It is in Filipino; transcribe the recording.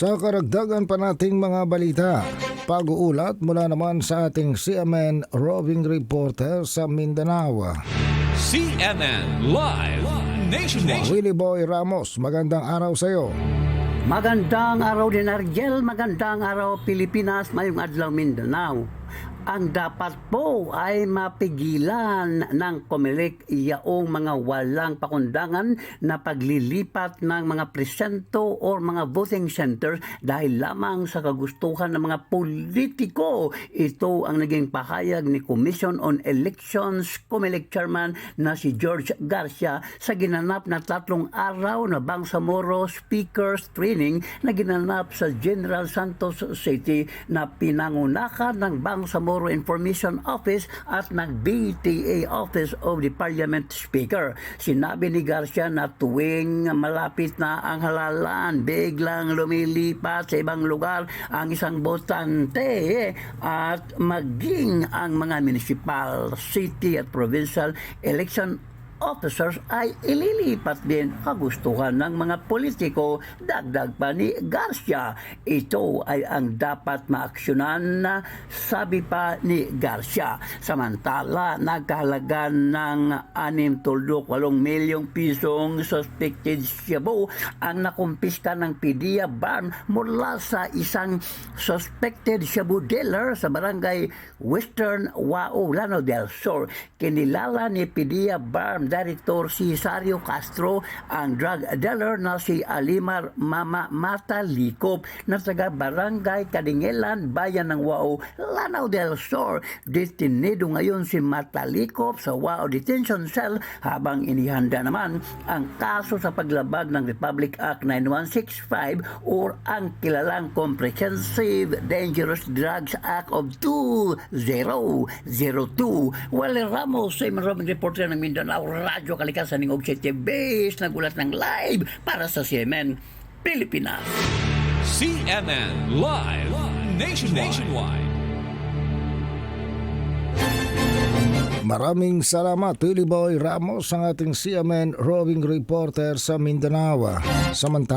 Sa karagdagan pa nating mga balita, pag-uulat mula naman sa ating CMN roving reporter sa Mindanao. CNN Live Nation Nation. Willie Boy Ramos, magandang araw sa iyo. Magandang araw din Argel, magandang araw Pilipinas, mayong adlaw Mindanao. Ang dapat po ay mapigilan ng Comelec yaong mga walang pakundangan na paglilipat ng mga presento o mga voting centers dahil lamang sa kagustuhan ng mga politiko. Ito ang naging pahayag ni Commission on Elections Comelec Chairman na si George Garcia sa ginanap na tatlong araw na Bangsamoro Speakers Training na ginanap sa General Santos City na pinangunakan ng Bangsamoro Information Office at ng BTA Office of the Parliament Speaker. Sinabi ni Garcia na tuwing malapit na ang halalan, biglang lumilipat sa ibang lugar ang isang botante at maging ang mga municipal, city at provincial election officers ay ililipat din kagustuhan ng mga politiko dagdag pa ni Garcia. Ito ay ang dapat maaksyonan na sabi pa ni Garcia. Samantala, nagkahalaga ng 6 tuldok 8 milyong pisong suspected shabu ang nakumpiska ng PDEA Barn mula sa isang suspected shabu dealer sa barangay Western Wao, Lano del Sur. Kinilala ni PDEA Barn Director si Sario Castro ang drug dealer na si Alimar Mama Mata Likop na taga Barangay Kadingelan, Bayan ng Wao, Lanao del Sur. Detenido ngayon si Mata Likop sa Wao Detention Cell habang inihanda naman ang kaso sa paglabag ng Republic Act 9165 or ang kilalang Comprehensive Dangerous Drugs Act of 2002. Wale Ramos sa maraming reporter ng Mindanao Radyo Kalikasan ng Objective Base nagulat ng live para sa CNN Pilipinas. CNN Live Nation Nationwide. Maraming salamat Willie Boy Ramos ang ating CMN roving reporter sa Mindanao. Samantala